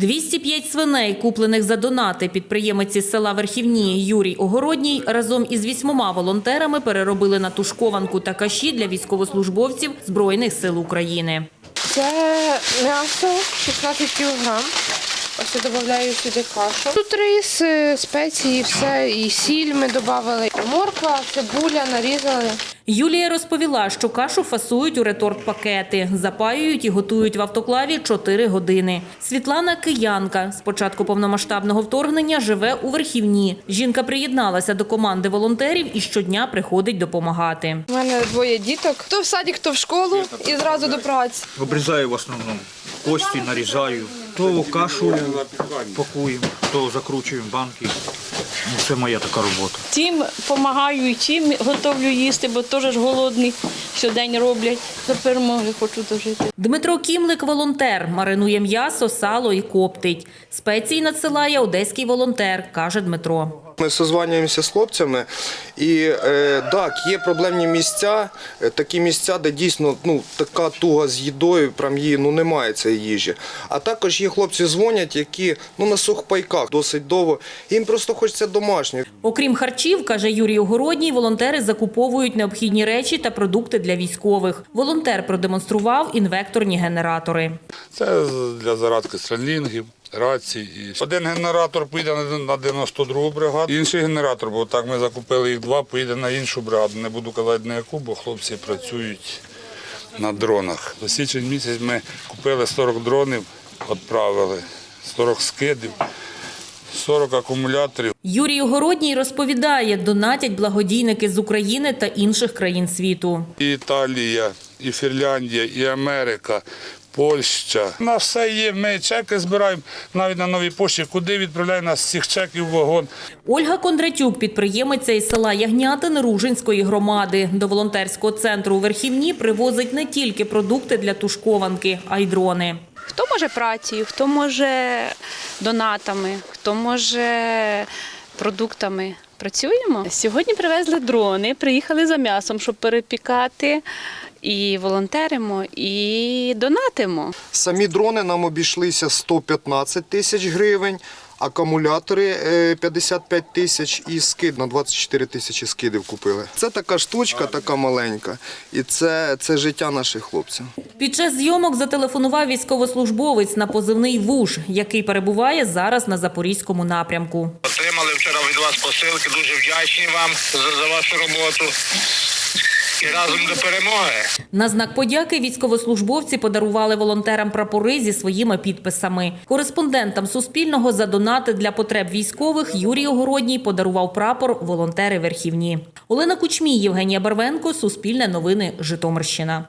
205 свиней, куплених за донати підприємець із села Верхівні Юрій Огородній, разом із вісьмома волонтерами переробили на тушкованку та каші для військовослужбовців Збройних сил України. Це м'ясо 16 кг. Ось я додаю сюди кашу. Тут рис, е, спеції, все, і сіль ми додали. Морква, цибуля нарізали. Юлія розповіла, що кашу фасують у реторт-пакети, запаюють і готують в автоклаві 4 години. Світлана Киянка з початку повномасштабного вторгнення живе у Верхівні. Жінка приєдналася до команди волонтерів і щодня приходить допомагати. У мене двоє діток. Хто в садик, хто в школу і зразу до праці. Обрізаю в основному кості, нарізаю. То кашу пакуємо, то закручуємо банки. Ну, Це моя така робота. Тим допомагаю і чим готовлю їсти, бо теж голодний щодень роблять. До перемоги хочу дожити. Дмитро Кімлик – волонтер, маринує м'ясо, сало і коптить. Спеції надсилає одеський волонтер, каже Дмитро. Ми созванюємося з хлопцями, і е, так, є проблемні місця, е, такі місця, де дійсно ну, така туга з їдою, прям її ну, немає цієї їжі. А також є хлопці дзвонять, які ну, на сухпайках досить довго. Їм просто хочеться домашнього. Окрім харчів, каже Юрій Огородній, волонтери закуповують необхідні речі та продукти для військових. Волонтер продемонстрував інвекторні генератори. Це для зарадки стрелінгів, рацій. Один генератор поїде на- на 92 бригаду, інший генератор, бо так ми закупили їх два, поїде на іншу бригаду. Не буду казати на яку, бо хлопці працюють на дронах. За січень місяць ми купили 40 дронів, відправили, 40 скидів, 40 акумуляторів. Юрій Городній розповідає, донатять благодійники з України та інших країн світу. І Італія, і Фінляндія, і Америка, Польща. У нас все є. Ми чеки збираємо навіть на новій пошті, куди відправляють нас цих чеків в вагон. Ольга Кондратюк, підприємиця із села Ягнятин Ружинської громади. До волонтерського центру у Верхівні привозить не тільки продукти для тушкованки, а й дрони. Хто може працею, хто може донатами, хто може продуктами. Працюємо. Сьогодні привезли дрони, приїхали за м'ясом, щоб перепікати. І волонтеримо, і донатимо. Самі дрони нам обійшлися 115 тисяч гривень, акумулятори е, 55 тисяч і скид на 24 тисячі скидів купили. Це така штучка, така маленька, і це, це життя наших хлопців. Під час зйомок зателефонував військовослужбовець на позивний ВУЖ, який перебуває зараз на Запорізькому напрямку. Отримали вчора від вас посилки. Дуже вдячні вам за, за вашу роботу. І разом до перемоги. На знак подяки військовослужбовці подарували волонтерам прапори зі своїми підписами. Кореспондентам Суспільного за донати для потреб військових Юрій Огородній подарував прапор волонтери Верхівні. Олена Кучмій, Євгенія Барвенко, Суспільне новини, Житомирщина.